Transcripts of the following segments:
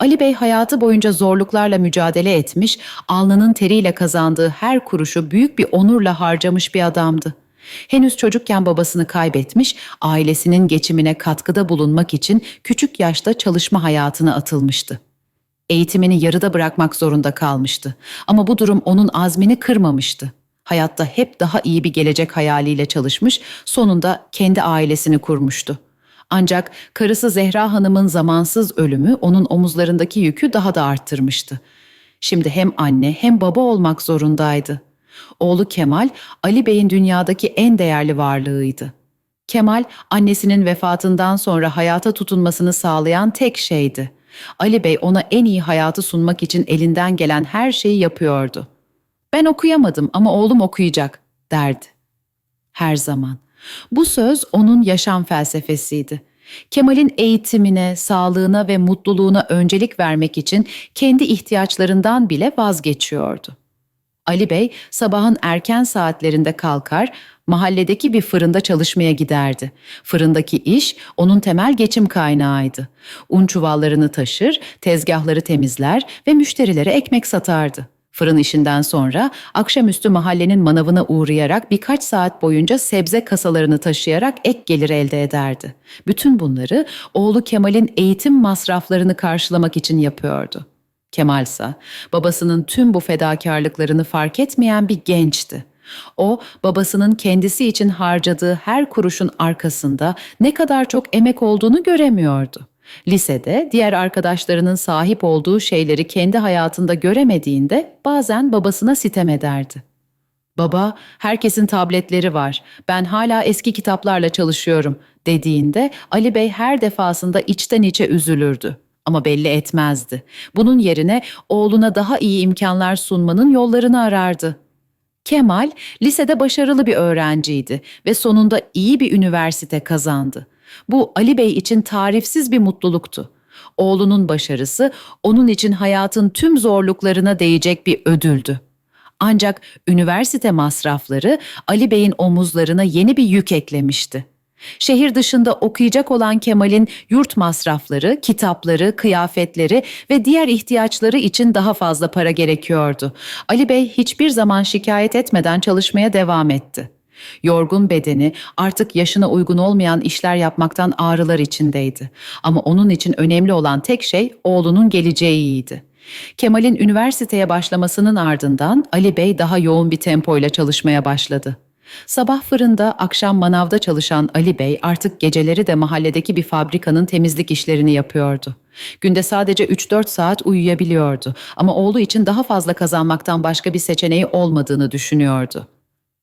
Ali Bey hayatı boyunca zorluklarla mücadele etmiş, alnının teriyle kazandığı her kuruşu büyük bir onurla harcamış bir adamdı. Henüz çocukken babasını kaybetmiş, ailesinin geçimine katkıda bulunmak için küçük yaşta çalışma hayatına atılmıştı. Eğitimini yarıda bırakmak zorunda kalmıştı. Ama bu durum onun azmini kırmamıştı. Hayatta hep daha iyi bir gelecek hayaliyle çalışmış, sonunda kendi ailesini kurmuştu. Ancak karısı Zehra Hanım'ın zamansız ölümü onun omuzlarındaki yükü daha da arttırmıştı. Şimdi hem anne hem baba olmak zorundaydı. Oğlu Kemal, Ali Bey'in dünyadaki en değerli varlığıydı. Kemal, annesinin vefatından sonra hayata tutunmasını sağlayan tek şeydi. Ali Bey ona en iyi hayatı sunmak için elinden gelen her şeyi yapıyordu. Ben okuyamadım ama oğlum okuyacak derdi. Her zaman. Bu söz onun yaşam felsefesiydi. Kemal'in eğitimine, sağlığına ve mutluluğuna öncelik vermek için kendi ihtiyaçlarından bile vazgeçiyordu. Ali Bey sabahın erken saatlerinde kalkar, mahalledeki bir fırında çalışmaya giderdi. Fırındaki iş onun temel geçim kaynağıydı. Un çuvallarını taşır, tezgahları temizler ve müşterilere ekmek satardı. Fırın işinden sonra akşamüstü mahallenin manavına uğrayarak birkaç saat boyunca sebze kasalarını taşıyarak ek gelir elde ederdi. Bütün bunları oğlu Kemal'in eğitim masraflarını karşılamak için yapıyordu. Kemal ise babasının tüm bu fedakarlıklarını fark etmeyen bir gençti. O, babasının kendisi için harcadığı her kuruşun arkasında ne kadar çok emek olduğunu göremiyordu. Lisede diğer arkadaşlarının sahip olduğu şeyleri kendi hayatında göremediğinde bazen babasına sitem ederdi. Baba, herkesin tabletleri var. Ben hala eski kitaplarla çalışıyorum dediğinde Ali Bey her defasında içten içe üzülürdü ama belli etmezdi. Bunun yerine oğluna daha iyi imkanlar sunmanın yollarını arardı. Kemal lisede başarılı bir öğrenciydi ve sonunda iyi bir üniversite kazandı. Bu Ali Bey için tarifsiz bir mutluluktu. Oğlunun başarısı onun için hayatın tüm zorluklarına değecek bir ödüldü. Ancak üniversite masrafları Ali Bey'in omuzlarına yeni bir yük eklemişti. Şehir dışında okuyacak olan Kemal'in yurt masrafları, kitapları, kıyafetleri ve diğer ihtiyaçları için daha fazla para gerekiyordu. Ali Bey hiçbir zaman şikayet etmeden çalışmaya devam etti. Yorgun bedeni artık yaşına uygun olmayan işler yapmaktan ağrılar içindeydi. Ama onun için önemli olan tek şey oğlunun geleceğiydi. Kemal'in üniversiteye başlamasının ardından Ali Bey daha yoğun bir tempoyla çalışmaya başladı. Sabah fırında, akşam manavda çalışan Ali Bey artık geceleri de mahalledeki bir fabrikanın temizlik işlerini yapıyordu. Günde sadece 3-4 saat uyuyabiliyordu ama oğlu için daha fazla kazanmaktan başka bir seçeneği olmadığını düşünüyordu.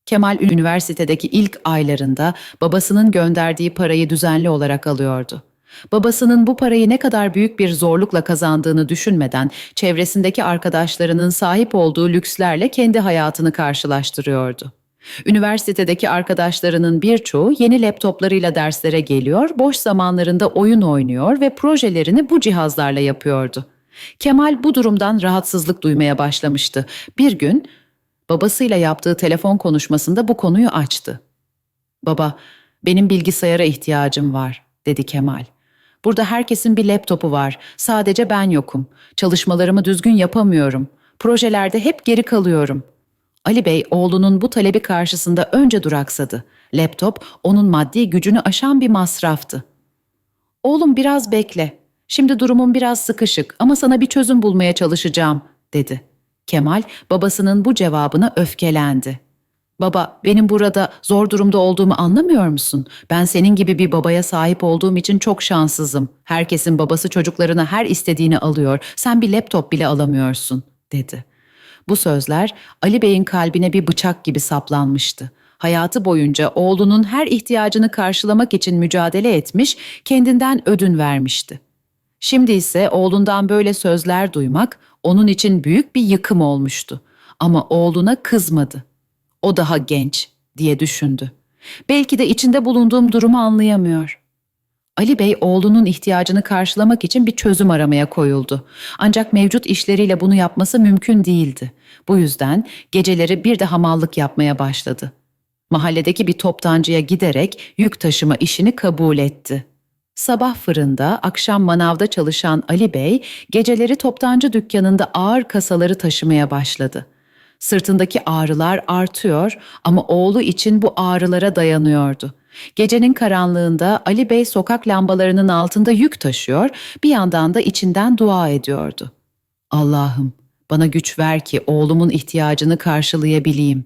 Kemal üniversitedeki ilk aylarında babasının gönderdiği parayı düzenli olarak alıyordu. Babasının bu parayı ne kadar büyük bir zorlukla kazandığını düşünmeden çevresindeki arkadaşlarının sahip olduğu lükslerle kendi hayatını karşılaştırıyordu. Üniversitedeki arkadaşlarının birçoğu yeni laptoplarıyla derslere geliyor, boş zamanlarında oyun oynuyor ve projelerini bu cihazlarla yapıyordu. Kemal bu durumdan rahatsızlık duymaya başlamıştı. Bir gün babasıyla yaptığı telefon konuşmasında bu konuyu açtı. "Baba, benim bilgisayara ihtiyacım var." dedi Kemal. Burada herkesin bir laptopu var. Sadece ben yokum. Çalışmalarımı düzgün yapamıyorum. Projelerde hep geri kalıyorum. Ali Bey oğlunun bu talebi karşısında önce duraksadı. Laptop onun maddi gücünü aşan bir masraftı. Oğlum biraz bekle. Şimdi durumum biraz sıkışık ama sana bir çözüm bulmaya çalışacağım, dedi. Kemal babasının bu cevabına öfkelendi. Baba, benim burada zor durumda olduğumu anlamıyor musun? Ben senin gibi bir babaya sahip olduğum için çok şanssızım. Herkesin babası çocuklarına her istediğini alıyor. Sen bir laptop bile alamıyorsun, dedi. Bu sözler Ali Bey'in kalbine bir bıçak gibi saplanmıştı. Hayatı boyunca oğlunun her ihtiyacını karşılamak için mücadele etmiş, kendinden ödün vermişti. Şimdi ise oğlundan böyle sözler duymak onun için büyük bir yıkım olmuştu. Ama oğluna kızmadı. O daha genç diye düşündü. Belki de içinde bulunduğum durumu anlayamıyor. Ali Bey oğlunun ihtiyacını karşılamak için bir çözüm aramaya koyuldu. Ancak mevcut işleriyle bunu yapması mümkün değildi. Bu yüzden geceleri bir de hamallık yapmaya başladı. Mahalledeki bir toptancıya giderek yük taşıma işini kabul etti. Sabah fırında, akşam manavda çalışan Ali Bey, geceleri toptancı dükkanında ağır kasaları taşımaya başladı. Sırtındaki ağrılar artıyor ama oğlu için bu ağrılara dayanıyordu. Gecenin karanlığında Ali Bey sokak lambalarının altında yük taşıyor, bir yandan da içinden dua ediyordu. Allah'ım bana güç ver ki oğlumun ihtiyacını karşılayabileyim.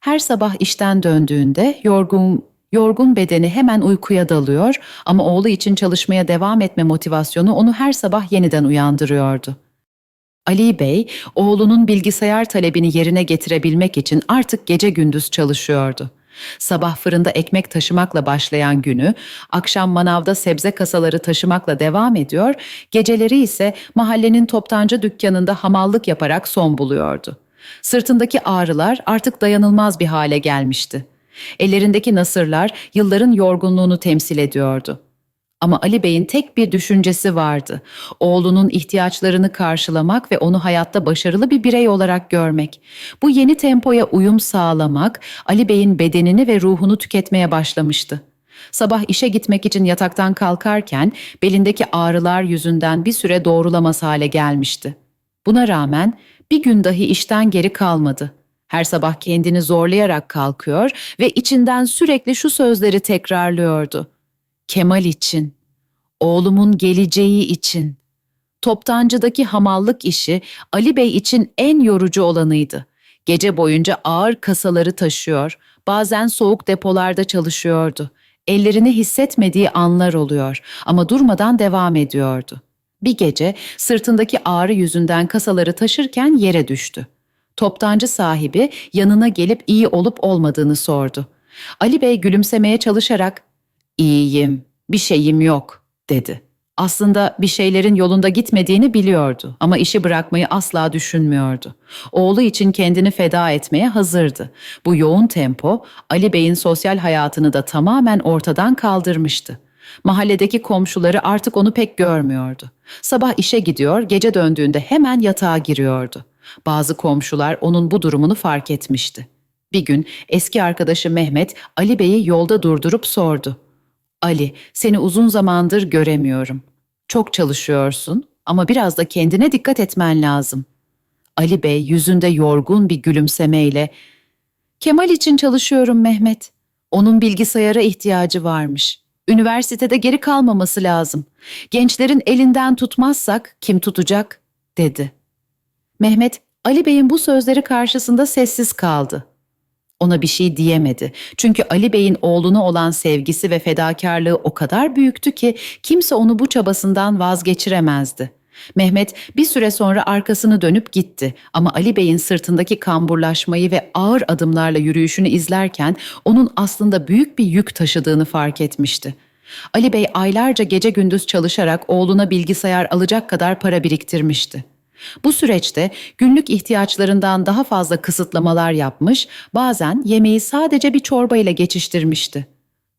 Her sabah işten döndüğünde yorgun yorgun bedeni hemen uykuya dalıyor ama oğlu için çalışmaya devam etme motivasyonu onu her sabah yeniden uyandırıyordu. Ali Bey, oğlunun bilgisayar talebini yerine getirebilmek için artık gece gündüz çalışıyordu. Sabah fırında ekmek taşımakla başlayan günü, akşam manavda sebze kasaları taşımakla devam ediyor, geceleri ise mahallenin toptancı dükkanında hamallık yaparak son buluyordu. Sırtındaki ağrılar artık dayanılmaz bir hale gelmişti. Ellerindeki nasırlar yılların yorgunluğunu temsil ediyordu. Ama Ali Bey'in tek bir düşüncesi vardı. Oğlunun ihtiyaçlarını karşılamak ve onu hayatta başarılı bir birey olarak görmek. Bu yeni tempoya uyum sağlamak Ali Bey'in bedenini ve ruhunu tüketmeye başlamıştı. Sabah işe gitmek için yataktan kalkarken belindeki ağrılar yüzünden bir süre doğrulamaz hale gelmişti. Buna rağmen bir gün dahi işten geri kalmadı. Her sabah kendini zorlayarak kalkıyor ve içinden sürekli şu sözleri tekrarlıyordu. Kemal için, oğlumun geleceği için. Toptancıdaki hamallık işi Ali Bey için en yorucu olanıydı. Gece boyunca ağır kasaları taşıyor, bazen soğuk depolarda çalışıyordu. Ellerini hissetmediği anlar oluyor ama durmadan devam ediyordu. Bir gece sırtındaki ağrı yüzünden kasaları taşırken yere düştü. Toptancı sahibi yanına gelip iyi olup olmadığını sordu. Ali Bey gülümsemeye çalışarak "İyiyim, bir şeyim yok." dedi. Aslında bir şeylerin yolunda gitmediğini biliyordu ama işi bırakmayı asla düşünmüyordu. Oğlu için kendini feda etmeye hazırdı. Bu yoğun tempo Ali Bey'in sosyal hayatını da tamamen ortadan kaldırmıştı. Mahalledeki komşuları artık onu pek görmüyordu. Sabah işe gidiyor, gece döndüğünde hemen yatağa giriyordu. Bazı komşular onun bu durumunu fark etmişti. Bir gün eski arkadaşı Mehmet Ali Bey'i yolda durdurup sordu. Ali, seni uzun zamandır göremiyorum. Çok çalışıyorsun ama biraz da kendine dikkat etmen lazım. Ali Bey yüzünde yorgun bir gülümsemeyle Kemal için çalışıyorum Mehmet. Onun bilgisayara ihtiyacı varmış. Üniversitede geri kalmaması lazım. Gençlerin elinden tutmazsak kim tutacak?" dedi. Mehmet, Ali Bey'in bu sözleri karşısında sessiz kaldı. Ona bir şey diyemedi. Çünkü Ali Bey'in oğluna olan sevgisi ve fedakarlığı o kadar büyüktü ki kimse onu bu çabasından vazgeçiremezdi. Mehmet bir süre sonra arkasını dönüp gitti ama Ali Bey'in sırtındaki kamburlaşmayı ve ağır adımlarla yürüyüşünü izlerken onun aslında büyük bir yük taşıdığını fark etmişti. Ali Bey aylarca gece gündüz çalışarak oğluna bilgisayar alacak kadar para biriktirmişti. Bu süreçte günlük ihtiyaçlarından daha fazla kısıtlamalar yapmış, bazen yemeği sadece bir çorba ile geçiştirmişti.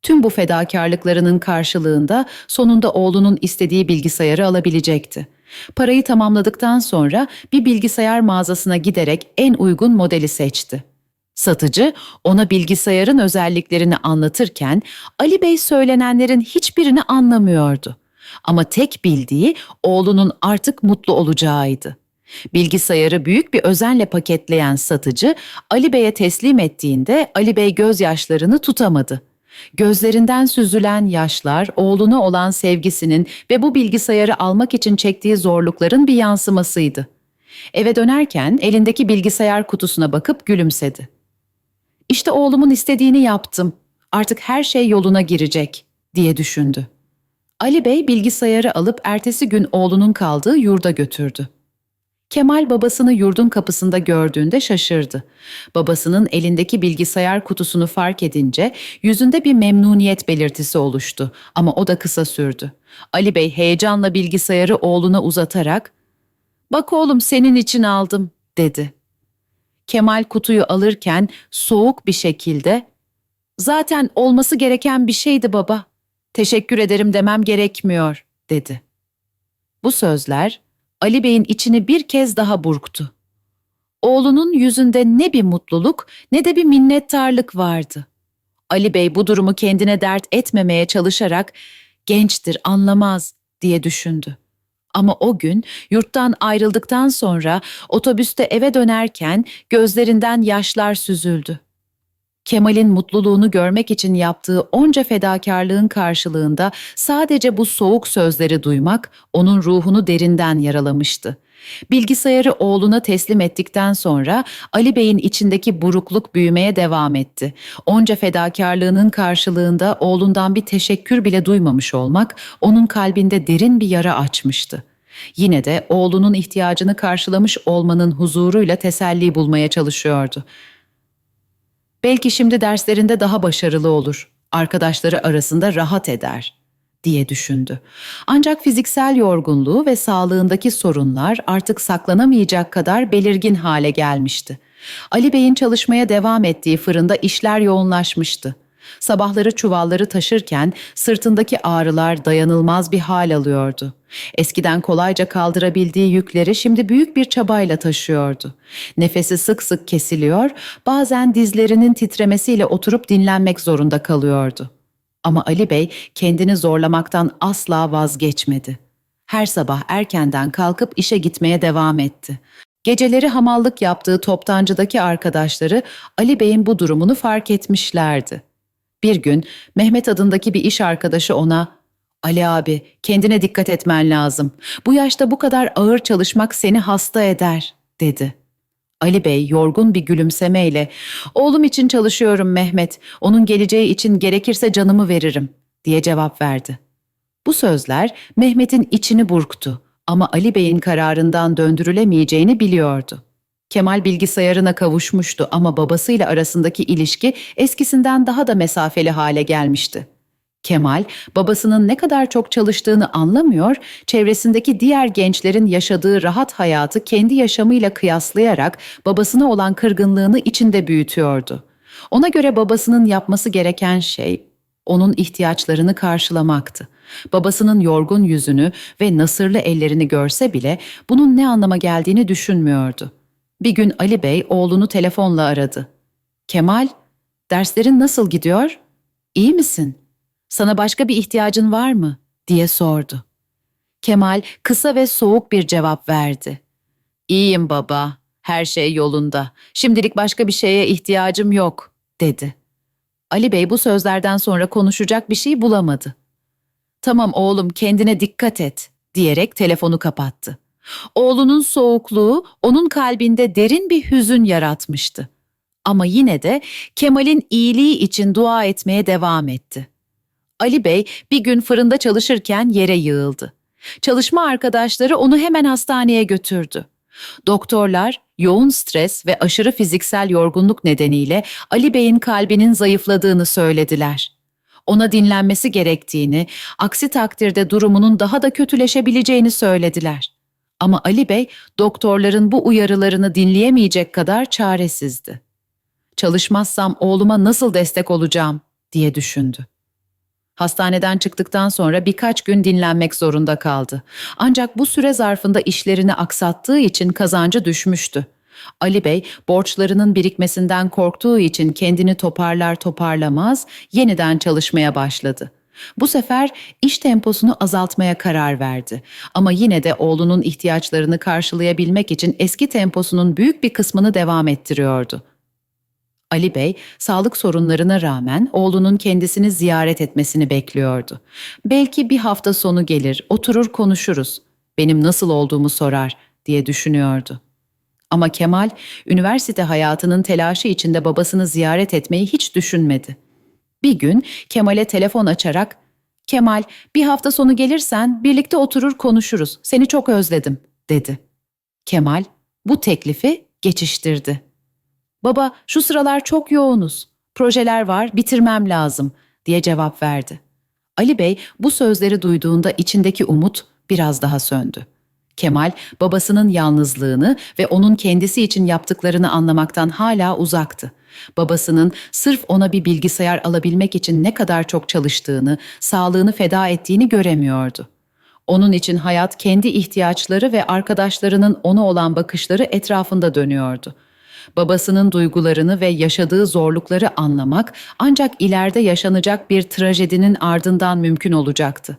Tüm bu fedakarlıklarının karşılığında sonunda oğlunun istediği bilgisayarı alabilecekti. Parayı tamamladıktan sonra bir bilgisayar mağazasına giderek en uygun modeli seçti. Satıcı ona bilgisayarın özelliklerini anlatırken Ali Bey söylenenlerin hiçbirini anlamıyordu. Ama tek bildiği oğlunun artık mutlu olacağıydı. Bilgisayarı büyük bir özenle paketleyen satıcı Ali Bey'e teslim ettiğinde Ali Bey gözyaşlarını tutamadı. Gözlerinden süzülen yaşlar oğluna olan sevgisinin ve bu bilgisayarı almak için çektiği zorlukların bir yansımasıydı. Eve dönerken elindeki bilgisayar kutusuna bakıp gülümsedi. İşte oğlumun istediğini yaptım. Artık her şey yoluna girecek diye düşündü. Ali Bey bilgisayarı alıp ertesi gün oğlunun kaldığı yurda götürdü. Kemal babasını yurdun kapısında gördüğünde şaşırdı. Babasının elindeki bilgisayar kutusunu fark edince yüzünde bir memnuniyet belirtisi oluştu ama o da kısa sürdü. Ali Bey heyecanla bilgisayarı oğluna uzatarak "Bak oğlum senin için aldım." dedi. Kemal kutuyu alırken soğuk bir şekilde "Zaten olması gereken bir şeydi baba. Teşekkür ederim demem gerekmiyor." dedi. Bu sözler Ali Bey'in içini bir kez daha burktu. Oğlunun yüzünde ne bir mutluluk ne de bir minnettarlık vardı. Ali Bey bu durumu kendine dert etmemeye çalışarak gençtir, anlamaz diye düşündü. Ama o gün yurttan ayrıldıktan sonra otobüste eve dönerken gözlerinden yaşlar süzüldü. Kemal'in mutluluğunu görmek için yaptığı onca fedakarlığın karşılığında sadece bu soğuk sözleri duymak onun ruhunu derinden yaralamıştı. Bilgisayarı oğluna teslim ettikten sonra Ali Bey'in içindeki burukluk büyümeye devam etti. Onca fedakarlığının karşılığında oğlundan bir teşekkür bile duymamış olmak onun kalbinde derin bir yara açmıştı. Yine de oğlunun ihtiyacını karşılamış olmanın huzuruyla teselli bulmaya çalışıyordu. Belki şimdi derslerinde daha başarılı olur. Arkadaşları arasında rahat eder diye düşündü. Ancak fiziksel yorgunluğu ve sağlığındaki sorunlar artık saklanamayacak kadar belirgin hale gelmişti. Ali Bey'in çalışmaya devam ettiği fırında işler yoğunlaşmıştı. Sabahları çuvalları taşırken sırtındaki ağrılar dayanılmaz bir hal alıyordu. Eskiden kolayca kaldırabildiği yükleri şimdi büyük bir çabayla taşıyordu. Nefesi sık sık kesiliyor, bazen dizlerinin titremesiyle oturup dinlenmek zorunda kalıyordu. Ama Ali Bey kendini zorlamaktan asla vazgeçmedi. Her sabah erkenden kalkıp işe gitmeye devam etti. Geceleri hamallık yaptığı toptancıdaki arkadaşları Ali Bey'in bu durumunu fark etmişlerdi. Bir gün Mehmet adındaki bir iş arkadaşı ona Ali abi kendine dikkat etmen lazım. Bu yaşta bu kadar ağır çalışmak seni hasta eder dedi. Ali Bey yorgun bir gülümsemeyle oğlum için çalışıyorum Mehmet. Onun geleceği için gerekirse canımı veririm diye cevap verdi. Bu sözler Mehmet'in içini burktu ama Ali Bey'in kararından döndürülemeyeceğini biliyordu. Kemal bilgisayarına kavuşmuştu ama babasıyla arasındaki ilişki eskisinden daha da mesafeli hale gelmişti. Kemal, babasının ne kadar çok çalıştığını anlamıyor, çevresindeki diğer gençlerin yaşadığı rahat hayatı kendi yaşamıyla kıyaslayarak babasına olan kırgınlığını içinde büyütüyordu. Ona göre babasının yapması gereken şey onun ihtiyaçlarını karşılamaktı. Babasının yorgun yüzünü ve nasırlı ellerini görse bile bunun ne anlama geldiğini düşünmüyordu. Bir gün Ali Bey oğlunu telefonla aradı. Kemal, derslerin nasıl gidiyor? İyi misin? Sana başka bir ihtiyacın var mı? diye sordu. Kemal kısa ve soğuk bir cevap verdi. İyiyim baba, her şey yolunda. Şimdilik başka bir şeye ihtiyacım yok, dedi. Ali Bey bu sözlerden sonra konuşacak bir şey bulamadı. Tamam oğlum kendine dikkat et, diyerek telefonu kapattı. Oğlunun soğukluğu onun kalbinde derin bir hüzün yaratmıştı. Ama yine de Kemal'in iyiliği için dua etmeye devam etti. Ali Bey bir gün fırında çalışırken yere yığıldı. Çalışma arkadaşları onu hemen hastaneye götürdü. Doktorlar yoğun stres ve aşırı fiziksel yorgunluk nedeniyle Ali Bey'in kalbinin zayıfladığını söylediler. Ona dinlenmesi gerektiğini, aksi takdirde durumunun daha da kötüleşebileceğini söylediler. Ama Ali Bey doktorların bu uyarılarını dinleyemeyecek kadar çaresizdi. Çalışmazsam oğluma nasıl destek olacağım diye düşündü. Hastaneden çıktıktan sonra birkaç gün dinlenmek zorunda kaldı. Ancak bu süre zarfında işlerini aksattığı için kazancı düşmüştü. Ali Bey borçlarının birikmesinden korktuğu için kendini toparlar toparlamaz yeniden çalışmaya başladı. Bu sefer iş temposunu azaltmaya karar verdi. Ama yine de oğlunun ihtiyaçlarını karşılayabilmek için eski temposunun büyük bir kısmını devam ettiriyordu. Ali Bey, sağlık sorunlarına rağmen oğlunun kendisini ziyaret etmesini bekliyordu. Belki bir hafta sonu gelir, oturur konuşuruz. Benim nasıl olduğumu sorar diye düşünüyordu. Ama Kemal, üniversite hayatının telaşı içinde babasını ziyaret etmeyi hiç düşünmedi. Bir gün Kemal'e telefon açarak, "Kemal, bir hafta sonu gelirsen birlikte oturur konuşuruz. Seni çok özledim." dedi. Kemal bu teklifi geçiştirdi. Baba şu sıralar çok yoğunuz. Projeler var, bitirmem lazım diye cevap verdi. Ali Bey bu sözleri duyduğunda içindeki umut biraz daha söndü. Kemal babasının yalnızlığını ve onun kendisi için yaptıklarını anlamaktan hala uzaktı. Babasının sırf ona bir bilgisayar alabilmek için ne kadar çok çalıştığını, sağlığını feda ettiğini göremiyordu. Onun için hayat kendi ihtiyaçları ve arkadaşlarının ona olan bakışları etrafında dönüyordu. Babasının duygularını ve yaşadığı zorlukları anlamak ancak ileride yaşanacak bir trajedinin ardından mümkün olacaktı.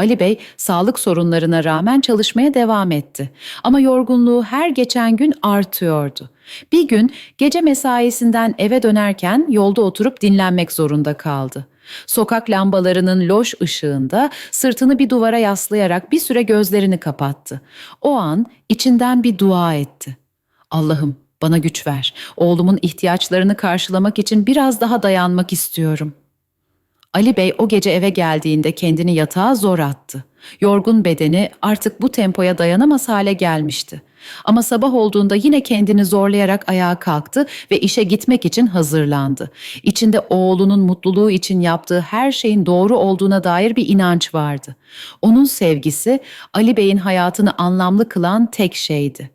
Ali Bey sağlık sorunlarına rağmen çalışmaya devam etti. Ama yorgunluğu her geçen gün artıyordu. Bir gün gece mesaisinden eve dönerken yolda oturup dinlenmek zorunda kaldı. Sokak lambalarının loş ışığında sırtını bir duvara yaslayarak bir süre gözlerini kapattı. O an içinden bir dua etti. Allah'ım bana güç ver. Oğlumun ihtiyaçlarını karşılamak için biraz daha dayanmak istiyorum. Ali Bey o gece eve geldiğinde kendini yatağa zor attı. Yorgun bedeni artık bu tempoya dayanamaz hale gelmişti. Ama sabah olduğunda yine kendini zorlayarak ayağa kalktı ve işe gitmek için hazırlandı. İçinde oğlunun mutluluğu için yaptığı her şeyin doğru olduğuna dair bir inanç vardı. Onun sevgisi Ali Bey'in hayatını anlamlı kılan tek şeydi.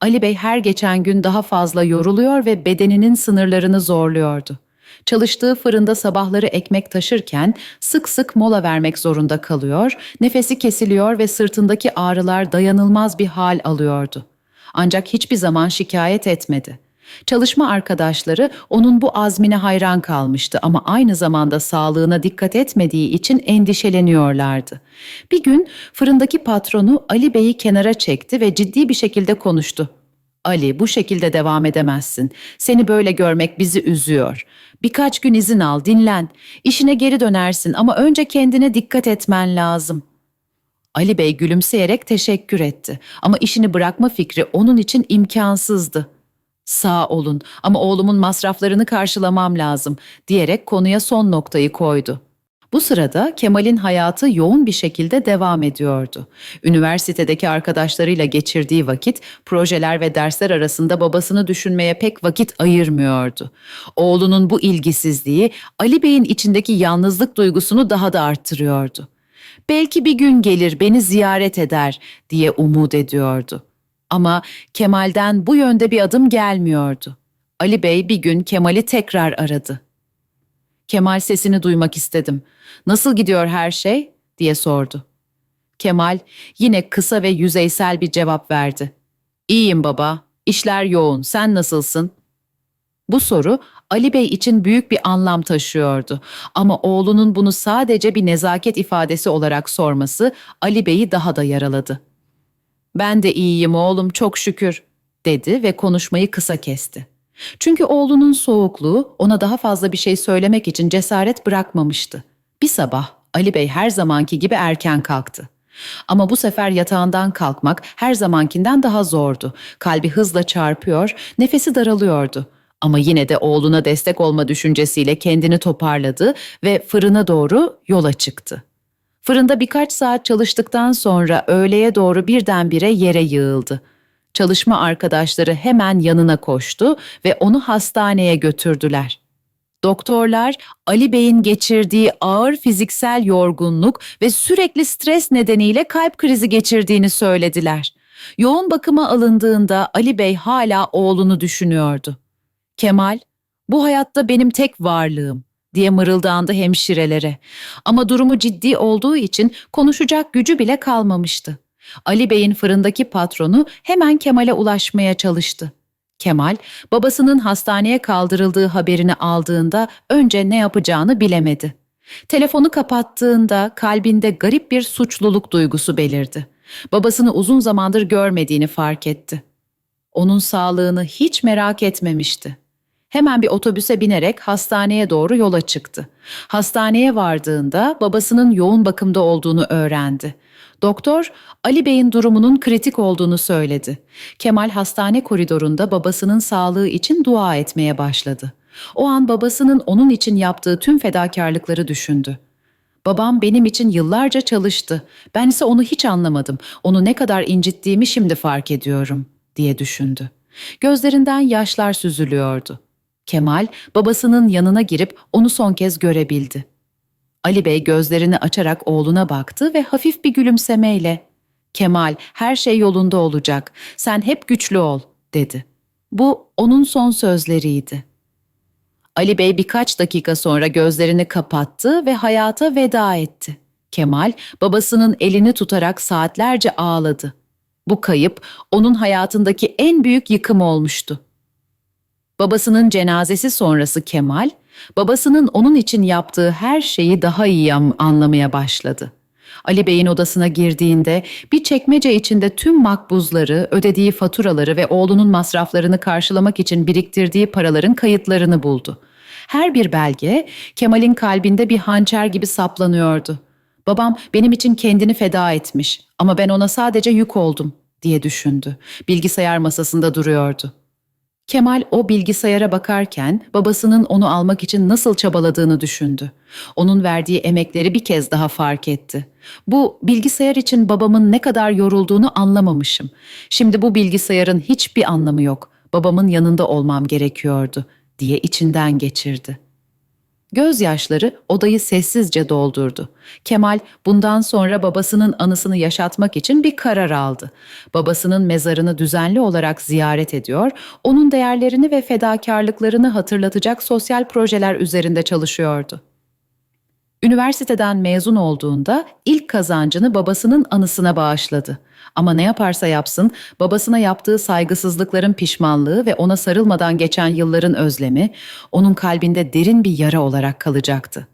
Ali Bey her geçen gün daha fazla yoruluyor ve bedeninin sınırlarını zorluyordu. Çalıştığı fırında sabahları ekmek taşırken sık sık mola vermek zorunda kalıyor, nefesi kesiliyor ve sırtındaki ağrılar dayanılmaz bir hal alıyordu. Ancak hiçbir zaman şikayet etmedi. Çalışma arkadaşları onun bu azmine hayran kalmıştı ama aynı zamanda sağlığına dikkat etmediği için endişeleniyorlardı. Bir gün fırındaki patronu Ali Bey'i kenara çekti ve ciddi bir şekilde konuştu. Ali bu şekilde devam edemezsin. Seni böyle görmek bizi üzüyor. Birkaç gün izin al, dinlen. İşine geri dönersin ama önce kendine dikkat etmen lazım. Ali Bey gülümseyerek teşekkür etti ama işini bırakma fikri onun için imkansızdı. Sağ olun ama oğlumun masraflarını karşılamam lazım diyerek konuya son noktayı koydu. Bu sırada Kemal'in hayatı yoğun bir şekilde devam ediyordu. Üniversitedeki arkadaşlarıyla geçirdiği vakit projeler ve dersler arasında babasını düşünmeye pek vakit ayırmıyordu. Oğlunun bu ilgisizliği Ali Bey'in içindeki yalnızlık duygusunu daha da arttırıyordu. Belki bir gün gelir beni ziyaret eder diye umut ediyordu. Ama Kemal'den bu yönde bir adım gelmiyordu. Ali Bey bir gün Kemal'i tekrar aradı. Kemal sesini duymak istedim. Nasıl gidiyor her şey? diye sordu. Kemal yine kısa ve yüzeysel bir cevap verdi. İyiyim baba, işler yoğun, sen nasılsın? Bu soru Ali Bey için büyük bir anlam taşıyordu ama oğlunun bunu sadece bir nezaket ifadesi olarak sorması Ali Bey'i daha da yaraladı. Ben de iyiyim oğlum çok şükür dedi ve konuşmayı kısa kesti. Çünkü oğlunun soğukluğu ona daha fazla bir şey söylemek için cesaret bırakmamıştı. Bir sabah Ali Bey her zamanki gibi erken kalktı. Ama bu sefer yatağından kalkmak her zamankinden daha zordu. Kalbi hızla çarpıyor, nefesi daralıyordu. Ama yine de oğluna destek olma düşüncesiyle kendini toparladı ve fırına doğru yola çıktı. Fırında birkaç saat çalıştıktan sonra öğleye doğru birdenbire yere yığıldı. Çalışma arkadaşları hemen yanına koştu ve onu hastaneye götürdüler. Doktorlar Ali Bey'in geçirdiği ağır fiziksel yorgunluk ve sürekli stres nedeniyle kalp krizi geçirdiğini söylediler. Yoğun bakıma alındığında Ali Bey hala oğlunu düşünüyordu. Kemal, bu hayatta benim tek varlığım diye mırıldandı hemşirelere. Ama durumu ciddi olduğu için konuşacak gücü bile kalmamıştı. Ali Bey'in fırındaki patronu hemen Kemal'e ulaşmaya çalıştı. Kemal, babasının hastaneye kaldırıldığı haberini aldığında önce ne yapacağını bilemedi. Telefonu kapattığında kalbinde garip bir suçluluk duygusu belirdi. Babasını uzun zamandır görmediğini fark etti. Onun sağlığını hiç merak etmemişti. Hemen bir otobüse binerek hastaneye doğru yola çıktı. Hastaneye vardığında babasının yoğun bakımda olduğunu öğrendi. Doktor Ali Bey'in durumunun kritik olduğunu söyledi. Kemal hastane koridorunda babasının sağlığı için dua etmeye başladı. O an babasının onun için yaptığı tüm fedakarlıkları düşündü. Babam benim için yıllarca çalıştı. Ben ise onu hiç anlamadım. Onu ne kadar incittiğimi şimdi fark ediyorum, diye düşündü. Gözlerinden yaşlar süzülüyordu. Kemal babasının yanına girip onu son kez görebildi. Ali Bey gözlerini açarak oğluna baktı ve hafif bir gülümsemeyle "Kemal, her şey yolunda olacak. Sen hep güçlü ol." dedi. Bu onun son sözleriydi. Ali Bey birkaç dakika sonra gözlerini kapattı ve hayata veda etti. Kemal babasının elini tutarak saatlerce ağladı. Bu kayıp onun hayatındaki en büyük yıkım olmuştu. Babasının cenazesi sonrası Kemal, babasının onun için yaptığı her şeyi daha iyi am- anlamaya başladı. Ali Bey'in odasına girdiğinde bir çekmece içinde tüm makbuzları, ödediği faturaları ve oğlunun masraflarını karşılamak için biriktirdiği paraların kayıtlarını buldu. Her bir belge Kemal'in kalbinde bir hançer gibi saplanıyordu. Babam benim için kendini feda etmiş ama ben ona sadece yük oldum diye düşündü. Bilgisayar masasında duruyordu. Kemal o bilgisayara bakarken babasının onu almak için nasıl çabaladığını düşündü. Onun verdiği emekleri bir kez daha fark etti. Bu bilgisayar için babamın ne kadar yorulduğunu anlamamışım. Şimdi bu bilgisayarın hiçbir anlamı yok. Babamın yanında olmam gerekiyordu diye içinden geçirdi. Gözyaşları odayı sessizce doldurdu. Kemal bundan sonra babasının anısını yaşatmak için bir karar aldı. Babasının mezarını düzenli olarak ziyaret ediyor, onun değerlerini ve fedakarlıklarını hatırlatacak sosyal projeler üzerinde çalışıyordu. Üniversiteden mezun olduğunda ilk kazancını babasının anısına bağışladı. Ama ne yaparsa yapsın babasına yaptığı saygısızlıkların pişmanlığı ve ona sarılmadan geçen yılların özlemi onun kalbinde derin bir yara olarak kalacaktı.